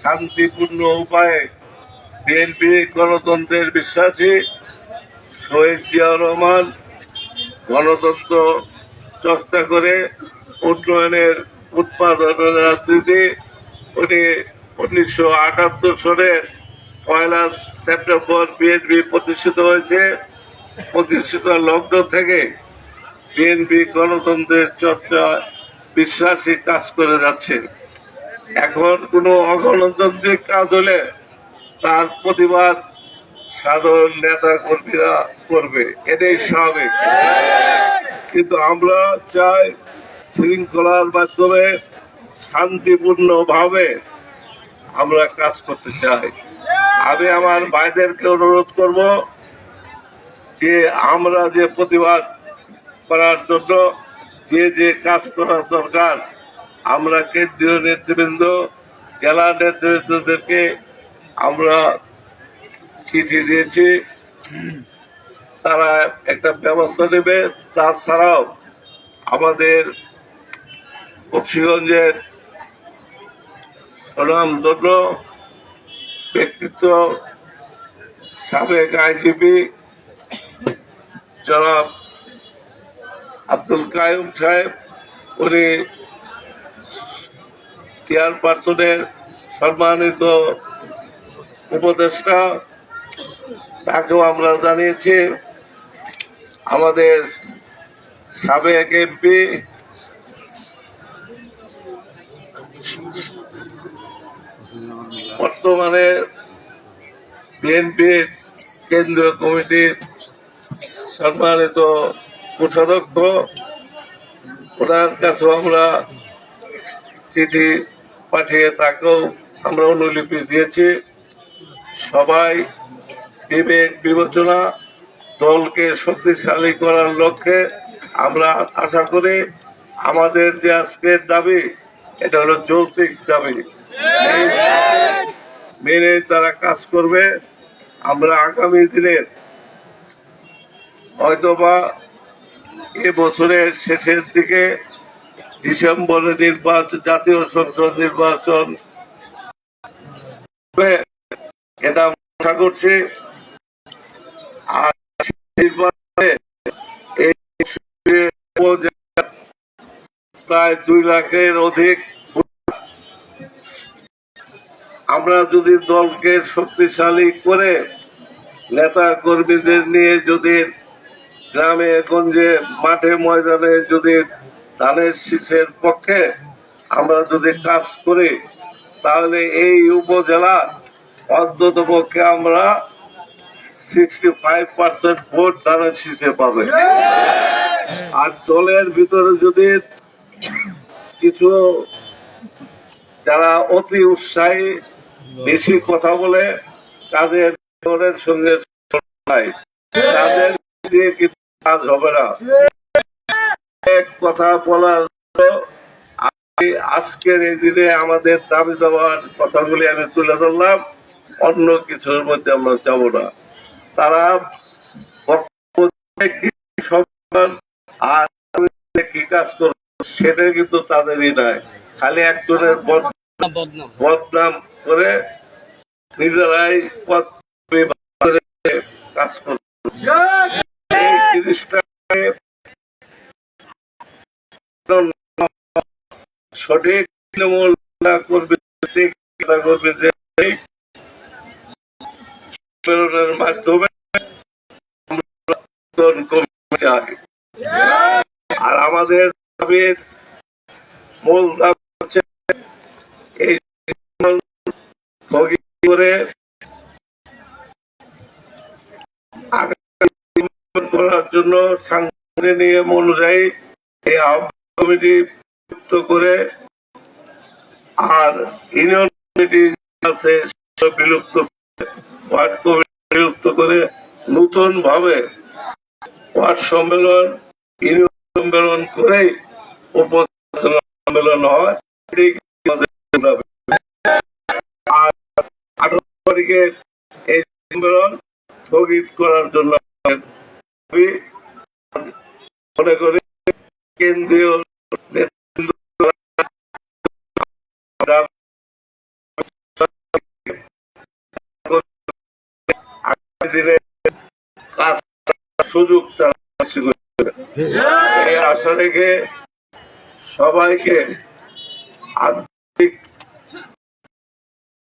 শান্তিপূর্ণ উপায়ে বিএনপি গণতন্ত্রের বিশ্বাসী শহীদ জিয়াউর রহমান গণতন্ত্র চর্চা করে উন্নয়নের উৎপাদনের রাজনীতি। উনি উনিশশো আটাত্তর সনের পয়লা সেপ্টেম্বর বিএনপি প্রতিষ্ঠিত হয়েছে। প্রতিষ্ঠিত লগ্ন থেকে বিএনপি গণতন্ত্রের চর্চা, বিশ্বাসী কাজ করে যাচ্ছে। এখন কোনো অগণতান্ত্রিক কাজ হলে তার প্রতিবাদ সাধারণ নেতা কর্মীরা করবে। এটাই স্বাভাবিক। কিন্তু আমরা চাই শৃঙ্খলার মাধ্যমে শান্তিপূর্ণ ভাবে আমরা কাজ করতে চাই। আমি আমার ভাইদেরকে অনুরোধ করব যে আমরা যে প্রতিবাদ করার জন্য যে যে কাজ করার দরকার আমরা কেন্দ্রীয় নেতৃবৃন্দ, জেলা নেতৃবৃন্দদেরকে আমরা চিঠি দিয়েছি। তারা একটা ব্যবস্থা নেবে। তাছাড়াও আমাদের বক্সিগঞ্জের সুনামধন্য ব্যক্তিত্ব, সাবেক আইজিপি জনাব আব্দুল কায়ুম সাহেব, উনি চেয়ারপারসনের সম্মানিত উপদেষ্টা, তাকেও আমরা জানিয়েছি, আমাদের সাবেক এমপি, বর্তমানে বিএনপির কেন্দ্রীয় কমিটির সম্মানিত কোষাধ্যক্ষ, ওনার কাছেও আমরা চিঠি পাঠিয়ে তাকেও আমরা অনুলিপি দিয়েছি। সবাই বিবেক বিবেচনা, দলকে শক্তিশালী করার লক্ষ্যে আমরা আশা করি আমাদের যে আজকের দাবি, এটা হলো যৌক্তিক দাবি। মেনে তারা কাজ করবে। আমরা আগামী দিনের হয়তোবা এ বছরের শেষের দিকে ডিসেম্বরে নির্বাচন জাতীয় সংসদ নির্বাচন। এটা আশা করছি, আর নির্বাচনে প্রায় দুই লাখের অধিক আমরা যদি দলকে শক্তিশালী করে নেতা কর্মীদের নিয়ে যদি গ্রামে গঞ্জে, মাঠে ময়দানে যদি ধানের শীষের পক্ষে আমরা যদি কাজ করি, তাহলে এই উপজেলা অন্তত পক্ষে আমরা সিক্সটি ফাইভ পার্সেন্ট ভোট ধানের শীষে পাবে। আর দলের ভিতরে যদি কিছু যারা অতি উৎসাহী বেশি কথা বলে, তাদের দলের সঙ্গে তাদের দিয়ে কিন্তু কাজ হবে না। এক কথা বলার আমি আজকের এই দিনে আমাদের দাবি দেওয়ার কথাগুলি আমি তুলে ধরলাম, অন্য কিছুর মধ্যে আমরা যাব না। তারা কি কাজ করবে, সেটা কিন্তু তাদেরই নাই খালি একজনের বদ- বদনাম করে নিজেরাই কাজ করবে। এই সঠিক তৃণমূল করবে করবে মাধ্যমে আর আমাদের দাবির মূল দাবি হচ্ছে এই করে করার জন্য সাংবিধানিক নিয়ম অনুযায়ী এই আহ্বায়ক কমিটি যুক্ত করে আর ইউনিয়ন কমিটি আছে বিলুপ্ত করে, ওয়ার্ড কমিটি বিলুপ্ত করে নতুন ভাবে ওয়ার্ড সম্মেলন ইউনিয়ন সম্মেলন করেই উপজেলা সম্মেলন হয়। আর আঠারো তারিখে এই সম্মেলন স্থগিত করার জন্য মনে করি কেন্দ্রীয় নেতৃবৃন্দ সুযোগ। এই আশা রেখে সবাইকে আন্তরিক